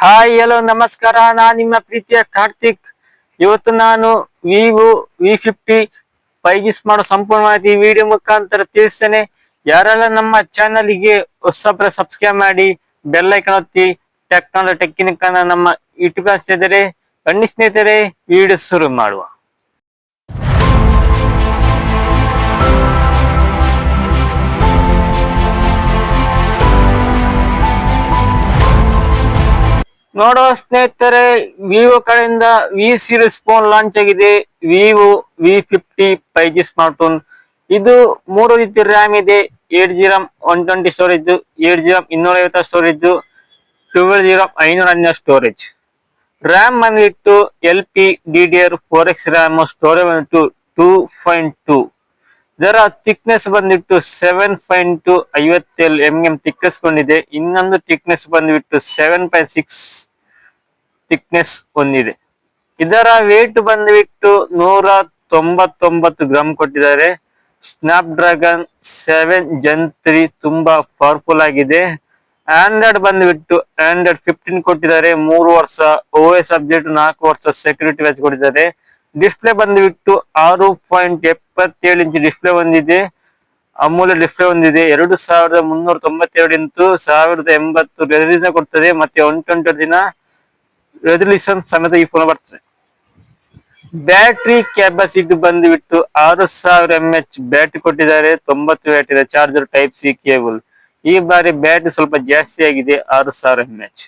Hi, hello, ನಮಸ್ಕಾರ. ನಾನು ನಿಮ್ಮ ಪ್ರೀತಿಯ ಕಾರ್ತಿಕ್. ಇವತ್ತು ನಾನು ವಿವೋ ವಿ ಫಿಫ್ಟಿ ಪೈಜಿಸ್ ಮಾಡೋ ಸಂಪೂರ್ಣ ಮಾಹಿತಿ ವಿಡಿಯೋ ಮುಖಾಂತರ ತಿಳಿಸ್ತೇನೆ. ಯಾರೆಲ್ಲ ನಮ್ಮ ಚಾನಲ್ಗೆ ಹೊಸಬ್ರ ಸಬ್ಸ್ಕ್ರೈಬ್ ಮಾಡಿ, ಬೆಲ್ ಐಕನ್ ಒತ್ತಿ ಟೆಕ್ನಾಲಜಿ ಟೆಕ್ನಿಕ್ ಅನ್ನ ನಮ್ಮ ಸ್ನೇಹಿತರೆ, ಬನ್ನಿ ಸ್ನೇಹಿತರೆ, ವಿಡಿಯೋ ಶುರು ಮಾಡುವ. ನೋಡುವ ಸ್ನೇಹಿತರೆ ವಿವೋ ಕಡೆಯಿಂದ ವಿ ಸೀರೀಸ್ ಫೋನ್ ಲಾಂಚ್ ಆಗಿದೆ. Vivo V fifty five G smart phone ಇದು ಮೂರು ರೀತಿ ರ್ಯಾಮ್ ಇದೆ. Eight G RAM one twenty storage eight G RAM ಇನ್ನೂರ ಐವತ್ತು ಸ್ಟೋರೇಜ್ ಟ್ವೆಲ್ ಜಿ ರಾಮ್ ಐನೂರ ಹನ್ನೆರಡು ಸ್ಟೋರೇಜ್ ರ್ಯಾಮ್ ಬಂದ್ಬಿಟ್ಟು L P D D R four X RAM storage ಬಂದ್ಬಿಟ್ಟು ಟೂ ಪಾಯಿಂಟ್ ಟೂ ಇದರ ಥಿಕ್ನೆಸ್ ಬಂದ್ಬಿಟ್ಟು ಸೆವೆನ್ ಪಾಯಿಂಟ್ ಟು ಐವತ್ತೇಳು M M thickness ಬಂದಿದೆ. ಇನ್ನೊಂದು ಥಿಕ್ನೆಸ್ ಬಂದ್ಬಿಟ್ಟು ಸೆವೆನ್ ಪಾಯಿಂಟ್ ಸಿಕ್ಸ್ ಥಿಕ್ನೆಸ್ ಹೊಂದಿದೆ ಇದರ ವೇಟ್ ಬಂದ್ಬಿಟ್ಟು ನೂರ ತೊಂಬತ್ತೊಂಬತ್ತು ಗ್ರಾಮ್ ಕೊಟ್ಟಿದ್ದಾರೆ. Snapdragon seven gen three ತುಂಬಾ ಪವರ್ಫುಲ್ ಆಗಿದೆ. ಆಂಡ್ರಾಯ್ಡ್ ಬಂದ್ಬಿಟ್ಟು ಆಂಡ್ರಾಯ್ಡ್ ಫಿಫ್ಟೀನ್ ಕೊಟ್ಟಿದ್ದಾರೆ. ಮೂರು ವರ್ಷ ಓ ಎಸ್ ಅಪ್ಡೇಟ್ ನಾಲ್ಕು ವರ್ಷ ಸೆಕ್ಯೂರಿಟಿ ವ್ಯಾಚ್ ಕೊಟ್ಟಿದ್ದಾರೆ. ಡಿಸ್ಪ್ಲೇ ಬಂದ್ಬಿಟ್ಟು ಆರು ಪಾಯಿಂಟ್ ಎಪ್ಪತ್ತೇಳು ಇಂಚ್ ಡಿಸ್ಪ್ಲೇ ಹೊಂದಿದೆ ಅಮೂಲ್ಯ ಡಿಸ್ಪ್ಲೇ ಹೊಂದಿದೆ ಎರಡು ಸಾವಿರದ ಮುನ್ನೂರ ತೊಂಬತ್ತೆರಡು ಇಂಟು ಸಾವಿರದ ಎಂಬತ್ತು ರೆಸಲ್ಯೂಷನ್ ಕೊಡ್ತದೆ. ಮತ್ತೆ ಒನ್ ಟ್ವೆಂಟಿ ದಿನ ರೆಸಲ್ಯೂಷನ್ ಸಮೇತ ಈ ಫೋನ್ ಬರ್ತದೆ. ಬ್ಯಾಟ್ರಿ ಕೆಪಾಸಿಟಿ ಬಂದ್ಬಿಟ್ಟು ಆರು ಸಾವಿರ ಎಂ ಎಚ್ ಬ್ಯಾಟ್ರಿ ಕೊಟ್ಟಿದ್ದಾರೆ, ತೊಂಬತ್ತು ವ್ಯಾಟ್ ಇದೆ ಚಾರ್ಜರ್ ಟೈಪ್ ಸಿ ಕೇಬಲ್ ಈ ಬಾರಿ ಬ್ಯಾಟ್ರಿ ಸ್ವಲ್ಪ ಜಾಸ್ತಿ ಆಗಿದೆ, ಆರು ಸಾವಿರ ಎಂ ಎಚ್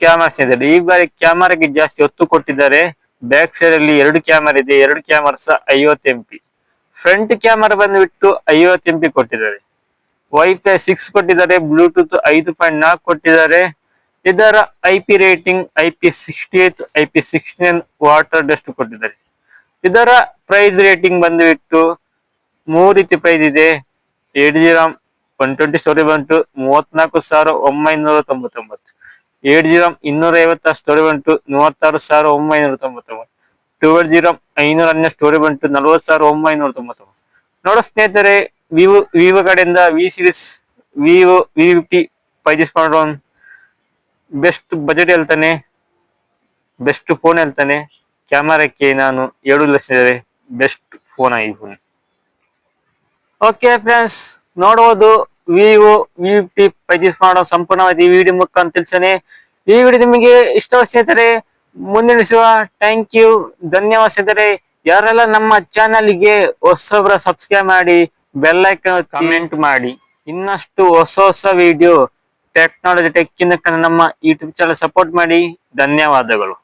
ಕ್ಯಾಮರಾ ಇದೆ ಈ ಬಾರಿ ಕ್ಯಾಮರಾಗೆ ಜಾಸ್ತಿ ಒತ್ತು ಕೊಟ್ಟಿದ್ದಾರೆ. ಬ್ಯಾಕ್ ಸೈಡ್ ಅಲ್ಲಿ ಎರಡು ಕ್ಯಾಮರಾ ಇದೆ, ಎರಡು ಕ್ಯಾಮರಾ ಸಹ ಐವತ್ತು ಎಂ ಪಿ ಫ್ರಂಟ್ ಕ್ಯಾಮರಾ ಬಂದ್ಬಿಟ್ಟು ಐವತ್ತು ಎಂ ಪಿ ಕೊಟ್ಟಿದ್ದಾರೆ. ವೈಫೈ ಸಿಕ್ಸ್ ಕೊಟ್ಟಿದ್ದಾರೆ ಬ್ಲೂಟೂತ್ ಐದು ಪಾಯಿಂಟ್ ನಾಲ್ಕು ಕೊಟ್ಟಿದ್ದಾರೆ. ಇದರ I P rating I P sixty eight I P sixty nine water dust ಕೊಟ್ಟಿದ್ದಾರೆ. ಇದರ ಪ್ರೈಸ್ ರೇಟಿಂಗ್ ಬಂದ್ಬಿಟ್ಟು ಮೂರು ರೀತಿ ಪ್ರೈಸ್ ಇದೆ. Eight G RAM one twenty storage ಬಂತು, ಮೂವತ್ನಾಲ್ಕು ಸಾವಿರ ಒಂಬೈನೂರ ತೊಂಬತ್ತೊಂಬತ್ತು. ಏಟ್ ಜಿ ರಾಮ್ ಇನ್ನೂರ ಐವತ್ತಾರು ಸ್ಟೋರಿ ಬಂತು, ಮೂವತ್ತಾರು ಸಾವಿರ ಒಂಬೈನೂರ ತೊಂಬತ್ತೊಂಬತ್ತು. ಟ್ವೆಲ್ ಜಿ ರಾಮ್ ಐನೂರ ಹನ್ನೆರಡು ಸ್ಟೋರಿ ಬಂತು, ನಲ್ವತ್ತು ಸಾವಿರ ಒಂಬೈನೂರ ತೊಂಬತ್ತೊಂಬತ್ತು. ನೋಡೋ ಸ್ನೇಹಿತರೆ ವಿವೋ ವಿವೋ ಕಡೆಯಿಂದ V series Vivo V fifty smart phone best budget ಹೇಳ್ತಾನೆ ಬೆಸ್ಟ್ ಫೋನ್ ಹೇಳ್ತಾನೆ. ಕ್ಯಾಮರಾಕ್ಕೆ ನಾನು ಎರಡು lakh best phone phone okay friends ನೋಡಬಹುದು ವಿವೋ ವಿ ಫೈವ್ ಜಿ ಮಾಡೋ ಸಂಪೂರ್ಣವಾಗಿ ಈ ವಿಡಿಯೋ ಮುಖಾಂತರ ತಿಳಿಸೇನೆ ಈ ವಿಡಿಯೋ ನಿಮಗೆ ಇಷ್ಟ ಸ್ನೇಹಿತರೆ ಮುಂದಿನಿಸುವ ಥ್ಯಾಂಕ್ ಯು ಧನ್ಯವಾದ ಸ್ನೇಹಿತರೆ. ಯಾರೆಲ್ಲ ನಮ್ಮ ಚಾನಲ್ಗೆ ಹೊಸೊಬ್ರ ಸಬ್ಸ್ಕ್ರೈಬ್ ಮಾಡಿ ಬೆಲ್ ಐಕನ್ ಕಮೆಂಟ್ ಮಾಡಿ. ಇನ್ನಷ್ಟು ಹೊಸ ಹೊಸ ವಿಡಿಯೋ ಟೆಕ್ನಾಲಜಿ ಟೆಕ್ಕಿನ ನಮ್ಮ ಯೂಟ್ಯೂಬ್ ಚಾನಲ್ ಸಪೋರ್ಟ್ ಮಾಡಿ. ಧನ್ಯವಾದಗಳು.